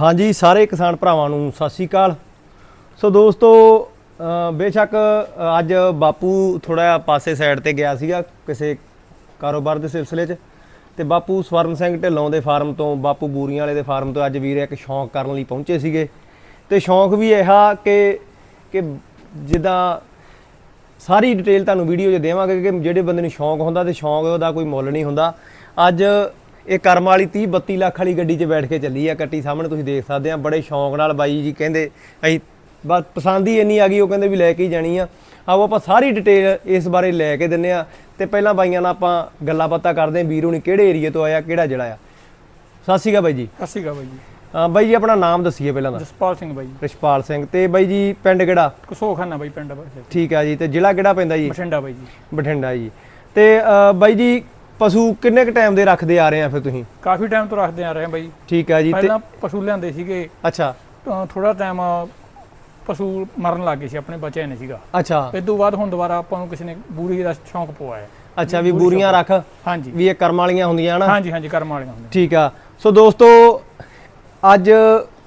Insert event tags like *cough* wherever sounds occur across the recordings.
ਹਾਂਜੀ, ਸਾਰੇ ਕਿਸਾਨ ਭਰਾਵਾਂ ਨੂੰ ਸਤਿ ਸ਼੍ਰੀ ਅਕਾਲ। ਸੋ ਦੋਸਤੋ ਬੇਸ਼ੱਕ ਅੱਜ ਬਾਪੂ ਥੋੜਾ ਪਾਸੇ ਸਾਈਡ ਤੇ ਗਿਆ ਸੀਗਾ, ਕਿਸੇ ਕਾਰੋਬਾਰ ਦੇ ਸਿਲਸਿਲੇ 'ਚ। ਤੇ ਬਾਪੂ ਸਵਰਨ ਸਿੰਘ ਢਿੱਲੋਂ ਦੇ ਫਾਰਮ ਤੋਂ, ਬਾਪੂ ਬੂਰੀਆਂ ਵਾਲੇ ਦੇ ਫਾਰਮ ਤੋਂ ਅੱਜ ਵੀਰ ਇੱਕ ਸ਼ੌਂਕ ਕਰਨ ਲਈ ਪਹੁੰਚੇ ਸੀਗੇ। ਤੇ ਸ਼ੌਂਕ ਵੀ ਇਹਾ ਕਿ ਕਿ ਜਿੱਦਾਂ ਸਾਰੀ ਡਿਟੇਲ ਤੁਹਾਨੂੰ ਵੀਡੀਓ 'ਚ ਦੇਵਾਂਗੇ ਕਿ ਜਿਹੜੇ ਬੰਦੇ ਨੂੰ ਸ਼ੌਂਕ ਹੁੰਦਾ ਤੇ ਸ਼ੌਂਕ ਉਹਦਾ ਕੋਈ ਮੁੱਲ ਨਹੀਂ ਹੁੰਦਾ। ਅੱਜ ਇਹ ਕਰਮ ਵਾਲੀ 30 32 ਲੱਖ ਵਾਲੀ ਗੱਡੀ 'ਚ ਬੈਠ ਕੇ ਚੱਲੀ ਆ ਕੱਟੀ ਸਾਹਮਣੇ ਤੁਸੀਂ ਦੇਖ ਸਕਦੇ ਆ ਬੜੇ ਸ਼ੌਂਕ ਨਾਲ ਬਾਈ ਜੀ ਕਹਿੰਦੇ ਅਸੀਂ ਬਸ ਪਸੰਦ ਹੀ ਇੰਨੀ ਆ ਗਈ ਉਹ ਕਹਿੰਦੇ ਵੀ ਲੈ ਕੇ ਹੀ ਜਾਣੀ ਆ। ਆਓ ਆਪਾਂ ਸਾਰੀ ਡਿਟੇਲ ਇਸ ਬਾਰੇ ਲੈ ਕੇ ਦਿੰਨੇ ਆ ਤੇ ਪਹਿਲਾਂ ਬਾਈਆਂ ਨਾਲ ਆਪਾਂ ਗੱਲਾਂ ਬਾਤਾਂ ਕਰਦੇ ਆਂ ਵੀਰ ਹੁਣੀ ਕਿਹੜੇ ਏਰੀਏ ਤੋਂ ਆਇਆ ਕਿਹੜਾ ਜ਼ਿਲ੍ਹਾ ਆ? ਸਤਿ ਸ਼੍ਰੀ ਅਕਾਲ ਬਾਈ ਜੀ। ਸਤਿ ਸ਼੍ਰੀ ਅਕਾਲ ਬਾਈ ਜੀ। ਬਾਈ ਜੀ ਆਪਣਾ ਨਾਮ ਦੱਸੀਏ ਪਹਿਲਾਂ ਦਾ ਜਸਪਾਲ ਸਿੰਘ ਬਾਈ ਰਿਸ਼ਪਾਲ ਸਿੰਘ ਤੇ ਬਾਈ ਜੀ ਪਿੰਡ ਕਿਹੜਾ? ਕਸੋਖਾਨਾ ਬਾਈ ਪਿੰਡ ਠੀਕ ਆ ਜੀ ਤੇ ਜ਼ਿਲ੍ਹਾ ਕਿਹੜਾ ਪੈਂਦਾ ਜੀ? ਬਠਿੰਡਾ ਬਾਈ ਜੀ। ਬਠਿੰਡਾ ਜੀ। ਤੇ ਬਾਈ ਜੀ ਪਸ਼ੂ ਕਿੰਨੇ ਕ ਟਾਈਮ ਦੇ ਰੱਖਦੇ ਆ ਰਹੇ ਆ ਫਿਰ ਤੁਸੀਂ? ਕਾਫੀ ਟਾਈਮ ਤੋਂ ਰੱਖਦੇ ਆ ਰਹੇ ਆ ਬਾਈ। ਠੀਕ ਆ ਜੀ ਤੇ ਪਹਿਲਾਂ ਪਸ਼ੂ ਲਿਆਂਦੇ ਸੀਗੇ। ਅੱਛਾ। ਥੋੜਾ ਟਾਈਮ ਪਸ਼ੂ ਮਰਨ ਲੱਗ ਗਏ ਸੀ ਆਪਣੇ ਬੱਚੇ ਨੇ ਸੀਗਾ। ਅੱਛਾ। ਇਸ ਤੋਂ ਬਾਅਦ ਹੁਣ ਦੁਬਾਰਾ ਆਪਾਂ ਨੂੰ ਕਿਸੇ ਨੇ ਬੂਰੀ ਦਾ ਸ਼ੌਂਕ ਪਵਾਇਆ ਅੱਛਾ ਵੀ ਬੂਰੀਆਂ ਰੱਖ ਹਾਂਜੀ। ਵੀ ਇਹ ਕਰਮ ਵਾਲੀਆਂ ਹੁੰਦੀਆਂ ਨਾ ਹਾਂਜੀ ਹਾਂਜੀ ਕਰਮ ਵਾਲੀਆਂ ਹੁੰਦੀਆਂ। ਠੀਕ ਆ। ਸੋ ਦੋਸਤੋ ਅੱਜ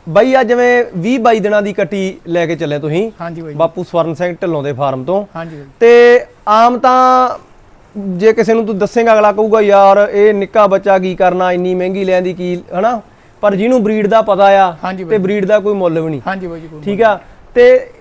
ਬਾਈ ਆ ਜਿਵੇਂ 20 22 ਦਿਨਾਂ ਦੀ ਕੱਟੀ ਲੈ ਕੇ ਚੱਲੇ ਤੁਸੀਂ। ਹਾਂਜੀ ਬਾਈ ਜੀ। ਬਾਪੂ ਸਵਰਨ ਸਿੰਘ ਢਿੱਲੋਂ ਦੇ ਫਾਰਮ ਤੋਂ। ਹਾਂਜੀ ਤੇ ਆਮ ਤਾਂ ਜੇ ਕਿਸੇ ਨੂੰ ਤੂੰ ਦੱਸੇਗਾ ਅਗਲਾ ਕਹੂਗਾ ਯਾਰ ਇਹ ਨਿੱਕਾ ਬੱਚਾ ਕੀ ਕਰਨਾ? ਇੰਨੀ ਮਹਿੰਗੀ ਲੈਂਦੀ ਕੀ? ਹਨਾ? ਪਰ ਜਿਹਨੂੰ ਬਰੀਡ ਦਾ ਪਤਾ ਆ ਤੇ ਬਰੀਡ ਦਾ ਕੋਈ ਮੁੱਲ ਵੀ ਨਹੀਂ। ਹਾਂਜੀ ਬਾਈ ਜੀ ਕੋਈ ਠੀਕ ਆ? ਤੇ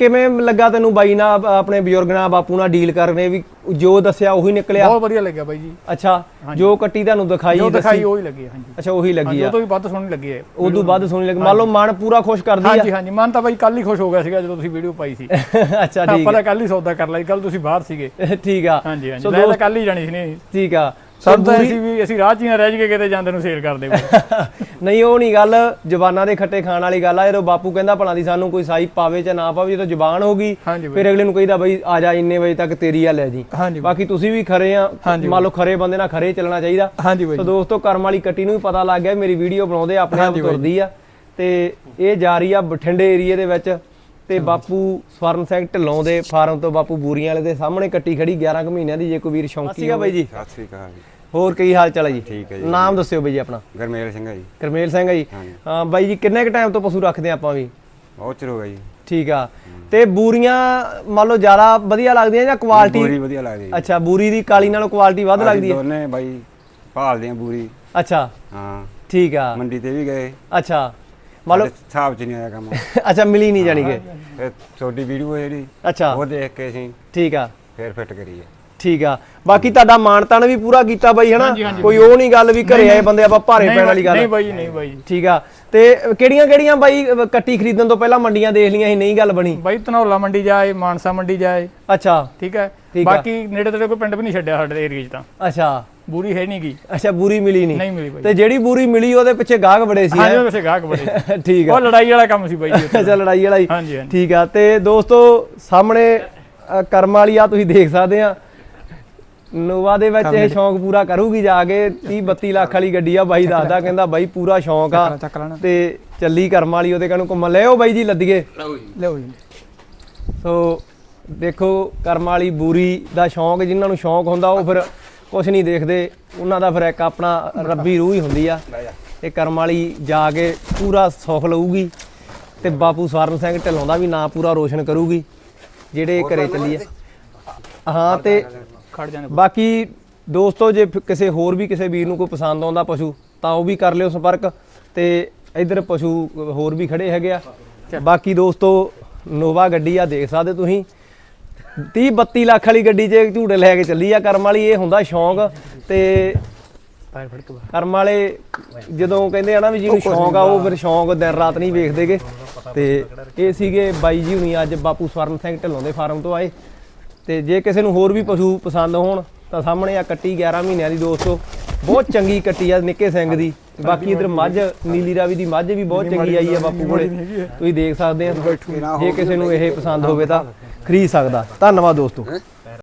ਕਿਵੇਂ ਲੱਗਾ ਤੈਨੂੰ ਬਾਈ ਨਾਲ ਆਪਣੇ ਬਜ਼ੁਰਗ ਨਾਲ ਬਾਪੂ ਨਾਲ ਡੀਲ ਕਰਨੇ ਵੀ ਜੋ ਦੱਸਿਆ ਉਹੀ ਨਿਕਲਿਆ? ਬਹੁਤ ਵਧੀਆ ਲੱਗਿਆ ਬਾਈ ਜੀ। ਅੱਛਾ ਜੋ ਕੱਟੀ ਤੁਹਾਨੂੰ ਦਿਖਾਈ ਜੋ ਦਿਖਾਈ ਉਹੀ ਲੱਗੀ ਹਾਂਜੀ। ਅੱਛਾ ਉਹੀ ਲੱਗੀ ਆ। ਉਹ ਤੋਂ ਵੀ ਵੱਧ ਸੋਹਣੀ ਲੱਗੀ ਹੈ। ਉਦੋਂ ਬਾਅਦ ਸੁਣੀ ਲੱਗੀ। ਮੰਨ ਲਓ ਮਨ ਪੂਰਾ ਖੁਸ਼ ਕਰਦੀ ਆ। ਹਾਂਜੀ ਹਾਂਜੀ ਮਨ ਤਾਂ ਬਾਈ ਕੱਲ ਹੀ ਖੁਸ਼ ਹੋ ਗਿਆ ਸੀਗਾ ਜਦੋਂ ਤੁਸੀਂ ਵੀਡੀਓ ਪਾਈ ਸੀ। *laughs* ਅੱਛਾ ਠੀਕ ਆਪਾਂ ਤਾਂ ਕੱਲ ਹੀ ਸੌਦਾ ਕਰ ਲਈ ਕੱਲ ਤੁਸੀਂ ਬਾਹਰ ਸੀਗੇ। *laughs* ਠੀਕ ਆ। ਹਾਂਜੀ ਹਾਂਜੀ। ਮੈਂ ਤਾਂ ਕੱਲ ਹੀ ਜਾਣੀ ਸੀ ਨੇ ਠੀਕ ਆ। ਸਭ ਤਾਂ ਅਸੀਂ ਵੀ ਅਸੀਂ ਰਾਹ 'ਚ ਹੀ ਨਾ ਰਹਿ ਜਗੇ ਕਿਤੇ ਜਾਂਦੇ ਨੂੰ ਸੇਲ ਕਰਦੇ *laughs* ਨਹੀਂ ਉਹ ਨਹੀਂ ਗੱਲ ਜ਼ਬਾਨਾਂ ਦੇ ਖੱਟੇ ਖਾਣ ਵਾਲੀ ਗੱਲ ਆ ਜਦੋਂ ਬਾਪੂ ਕਹਿੰਦਾ ਭਲਾ ਦੀ ਸਾਨੂੰ ਕੋਈ ਸਾਈ ਪਾਵੇ ਜਾਂ ਨਾ ਪਾਵੇ ਜਦੋਂ ਜ਼ਬਾਨ ਹੋ ਗਈ ਹਾਂਜੀ ਬਾਈ। ਫਿਰ ਅਗਲੇ ਨੂੰ ਕਹੀਦਾ ਬਈ ਆ ਜਾ ਇੰਨੇ ਵਜੇ ਤੱਕ ਤੇਰੀ ਆ ਲੈ ਜੀ। ਹਾਂਜੀ ਬਾਕੀ ਤੁਸੀਂ ਵੀ ਖਰੇ ਆ ਹਾਂਜੀ ਮੰਨ ਲਓ ਖਰੇ ਬੰਦੇ ਨਾਲ ਖਰੇ ਚੱਲਣਾ ਚਾਹੀਦਾ। ਹਾਂਜੀ ਬਾਈ ਸੋ ਦੋਸਤੋ ਕਰਮ ਵਾਲੀ ਕੱਟੀ ਨੂੰ ਵੀ ਪਤਾ ਲੱਗ ਗਿਆ ਮੇਰੀ ਵੀਡੀਓ ਬਣਾਉਂਦੇ ਆਪਣੇ ਆਪ ਹਾਂਜੀ ਬਾਈ। ਤੁਰਦੀ ਆ। ਤੇ ਇਹ ਜਾ ਰਹੀ ਆ ਬਠਿੰਡੇ ਏਰੀਏ ਦੇ ਵਿੱਚ। ਤੇ ਬਾਪੂ ਸਵਰਨ ਸਿੰਘ ਢਿੱਲੋਂ ਦੇ ਫਾਰਮ ਤੋਂ ਬਾਪੂ ਬੂਰੀਆਂ ਵਾਲੇ ਦੇ ਸਾਹਮਣੇ ਕੱਟੀ ਖੜੀ 11 ਕੁ ਮਹੀਨਿਆਂ ਦੀ ਜੇ ਕੋਈ ਵੀਰ ਸ਼ੌਂਕੀ ਆ ਬਾਈ ਜੀ। ਸਤਿ ਸ੍ਰੀ ਅਕਾਲ ਜੀ। ਹੋਰ ਕੀ ਹਾਲ ਚਾਲ ਹੈ ਜੀ? ਠੀਕ ਹੈ ਜੀ। ਨਾਮ ਦੱਸਿਓ ਬਾਈ ਜੀ ਆਪਣਾ। ਗਰਮੇਲ ਸਿੰਘ ਹੈ ਜੀ। ਕਰਮੇਲ ਸਿੰਘ ਆ ਜੀ। ਹਾਂ ਬਾਈ ਜੀ ਕਿੰਨੇ ਕ ਟਾਈਮ ਤੋਂ ਪਸ਼ੂ ਰੱਖਦੇ ਆਪਾਂ ਵੀ? ਬਹੁਤ ਚਿਰ ਹੋ ਗਿਆ ਜੀ। ਠੀਕ ਆ। ਤੇ ਬੂਰੀਆਂ ਮੰਨ ਲਓ ਜ਼ਿਆਦਾ ਵਧੀਆ ਲੱਗਦੀਆਂ ਜਾਂ ਕੁਆਲਿਟੀ ਬੂਰੀ ਵਧੀਆ ਲੱਗਦੀ ਅੱਛਾ ਬੂਰੀ ਦੀ ਕਾਲੀ ਨਾਲੋਂ ਕੁਆਲਿਟੀ ਵੱਧ ਲੱਗਦੀ ਹੈ? ਦੋਨੇ ਬਾਈ ਭਾਲਦੇ ਆ ਬੂਰੀ। ਅੱਛਾ। ਹਾਂ। ਠੀਕ ਆ। ਮੰਡੀ ਤੇ ਵੀ ਗਏ। ਅੱਛਾ। ਮੰਨ ਲਓ ਸਾਡੇ ਹਿਸਾਬ ਚ ਨਹੀਂ ਆਇਆ ਕੰਮ। *laughs* ਅੱਛਾ ਮਿਲੀ ਨਹੀਂ ਜਾਣੀ ਕਿ? ਫਿਰ ਤੁਹਾਡੀ ਵੀਡੀਓ ਜਿਹੜੀ ਅੱਛਾ। ਉਹ ਦੇਖ ਕੇ ਅਸੀਂ ਠੀਕ ਆ। ਫੇਰ ਫਿੱਟ ਕਰੀਏ। ਠੀਕ ਆ। ਬਾਕੀ ਤੁਹਾਡਾ ਮਾਨਤਾਨ ਵੀ ਪੂਰਾ ਕੀਤਾ ਬਾਈ ਹਨਾ? ਕੋਈ ਉਹ ਨਹੀਂ ਗੱਲ ਵੀ ਘਰੇ ਆਏ ਬੰਦੇ ਆਪਾਂ ਭਾਰੇ ਪੈਣ ਵਾਲੀ ਨਹੀਂ ਗੱਲ ਬਾਈ ਜੀ, ਨਹੀਂ ਬਾਈ। ਠੀਕ ਆ। ਤੇ ਕਿਹੜੀਆਂ ਕਿਹੜੀਆਂ ਬਾਈ ਕੱਟੀ ਖਰੀਦਣ ਤੋਂ ਪਹਿਲਾਂ ਮੰਡੀਆਂ ਦੇਖ ਲੀਆਂ ਸੀ ਨਹੀਂ ਗੱਲ ਬਣੀ? ਬਾਈ ਧਨੌਲਾ ਮੰਡੀ ਜਾਏ ਮਾਨਸਾ ਮੰਡੀ ਜਾਏ। ਅੱਛਾ। ਠੀਕ ਹੈ ਠੀਕ ਆ। ਬਾਕੀ ਨੇੜੇ ਤੇੜੇ ਕੋਈ ਪਿੰਡ ਵੀ ਨਹੀਂ ਛੱਡਿਆ ਸਾਡੇ ਏਰੀਆ 'ਚ ਤਾਂ। ਅੱਛਾ। ਬੂਰੀ ਹੈ ਨਹੀਂ ਗਈ ਅੱਛਾ ਬੂਰੀ ਮਿਲੀ ਨਹੀਂ ਨਹੀਂ ਮਿਲੀ ਬਾਈ। ਤੇ ਜਿਹੜੀ ਬੂਰੀ ਮਿਲੀ ਉਹਦੇ ਪਿੱਛੇ ਗਾਹਕ ਬੜੇ ਸੀ ਹਾਂਜੀ ਹੈਂ? ਉਹ ਵੈਸੇ ਗਾਹਕ ਬੜੇ *laughs* ਠੀਕ ਆ। ਉਹ ਲੜਾਈ ਵਾਲਾ ਕੰਮ ਸੀ ਬਾਈ ਜੀ ਉੱਥੇ। ਅੱਛਾ ਲੜਾਈ ਵਾਲਾ ਹੀ। ਹਾਂਜੀ ਹਾਂਜੀ। ਠੀਕ ਆ। ਤੇ ਦੋਸਤੋ ਸਾਹਮਣੇ ਕਰਮ ਵਾਲੀ ਆ ਤੁਸੀਂ ਦੇਖ ਸਕਦੇ ਆ। ਨੋਵਾ ਦੇ ਵਿੱਚ ਇਹ ਸ਼ੌਂਕ ਪੂਰਾ ਕਰੂਗੀ ਜਾ ਕੇ। 30 32 ਲੱਖ ਵਾਲੀ ਗੱਡੀ ਆ ਬਾਈ ਦੱਸਦਾ ਕਹਿੰਦਾ ਬਾਈ ਪੂਰਾ ਸ਼ੌਂਕ ਆ। ਤੇ ਚੱਲੀ ਕਰਮ ਵਾਲੀ ਉਹਦੇ ਕਹਿੰਨੂੰ ਘੁੰਮਣ। ਲਿਓ ਬਾਈ ਜੀ ਲੱਦੀਏ। ਲਿਓ ਜੀ। ਸੋ ਦੇਖੋ ਕਰਮ ਵਾਲੀ ਬੂਰੀ ਦਾ ਸ਼ੌਂਕ ਜਿਨ੍ਹਾਂ ਨੂੰ ਸ਼ੌਂਕ ਹੁੰਦਾ ਉਹ ਫਿਰ ਕੁਝ ਨਹੀਂ ਦੇਖਦੇ। ਉਹਨਾਂ ਦਾ ਫਿਰ ਇੱਕ ਆਪਣਾ ਰੱਬੀ ਰੂਹ ਹੀ ਹੁੰਦੀ ਆ। ਇਹ ਕਰਮ ਵਾਲੀ ਜਾ ਕੇ ਪੂਰਾ ਸੁੱਖ ਲਊਗੀ ਤੇ ਬਾਪੂ ਸਵਰਨ ਸਿੰਘ ਢਿੱਲੋਂ ਦਾ ਵੀ ਨਾਂ ਪੂਰਾ ਰੋਸ਼ਨ ਕਰੂਗੀ ਜਿਹੜੇ ਘਰੇ ਚੱਲੀ ਆ। ਹਾਂ ਤੇ ਖੜ ਜਾਣੇ ਬਾਕੀ ਦੋਸਤੋ ਜੇ ਕਿਸੇ ਹੋਰ ਵੀ ਕਿਸੇ ਵੀਰ ਨੂੰ ਕੋਈ ਪਸੰਦ ਆਉਂਦਾ ਪਸ਼ੂ ਤਾਂ ਉਹ ਵੀ ਕਰ ਲਿਓ ਸੰਪਰਕ ਤੇ ਇਧਰ ਪਸ਼ੂ ਹੋਰ ਵੀ ਖੜੇ ਹੈਗੇ ਆ। ਬਾਕੀ ਦੋਸਤੋ ਨੋਵਾ ਗੱਡੀ ਆ ਦੇਖ ਸਕਦੇ ਤੁਸੀਂ। 30 32 ਲੱਖ ਵਾਲੀ ਗੱਡੀ 'ਚ ਝੂਟੇ ਲੈ ਕੇ ਚੱਲੀ ਆ ਕਰਮ ਵਾਲੀ ਇਹ ਹੁੰਦਾ ਸ਼ੌਂਕ ਤੇ ਪੈਰ ਫੜ ਕੇ ਬਾਹਰ। ਕਰਮ ਵਾਲੇ ਜਦੋਂ ਕਹਿੰਦੇ ਆ ਨਾ ਵੀ ਜਿਹਨੂੰ ਸ਼ੌਂਕ ਆ ਉਹ ਫਿਰ ਸ਼ੌਂਕ ਦਿਨ ਰਾਤ ਨਹੀਂ ਵੇਖਦੇਗੇ ਤੇ ਇਹ ਸੀਗੇ ਬਾਈ ਜੀ ਹੁਣੀ ਅੱਜ ਬਾਪੂ ਸਵਰਨ ਸਿੰਘ ਢਿੱਲੋਂ ਦੇ ਫਾਰਮ ਤੋਂ ਆਏ। ਤੇ ਜੇ ਕਿਸੇ ਨੂੰ ਹੋਰ ਵੀ ਪਸ਼ੂ ਪਸੰਦ ਹੋਣ ਤਾਂ ਸਾਹਮਣੇ ਆ ਕੱਟੀ 11 ਮਹੀਨਿਆਂ ਦੀ ਦੋਸਤੋ। ਬਹੁਤ ਚੰਗੀ ਕੱਟੀ ਆ ਨਿੱਕੇ ਸਿੰਘ ਦੀ। ਬਾਕੀ ਇਧਰ ਮੱਝ ਨੀਲੀ ਰਾਵੀ ਦੀ ਮੱਝ ਵੀ ਬਹੁਤ ਚੰਗੀ ਆਈ ਆ ਬਾਪੂ ਕੋਲੇ। ਤੁਸੀਂ ਦੇਖ ਸਕਦੇ ਆ ਜੇ ਕਿਸੇ ਨੂੰ ਇਹ ਪਸੰਦ ਹੋਵੇ ਤਾਂ ਖਰੀਦ ਸਕਦਾ। ਧੰਨਵਾਦ ਦੋਸਤੋ।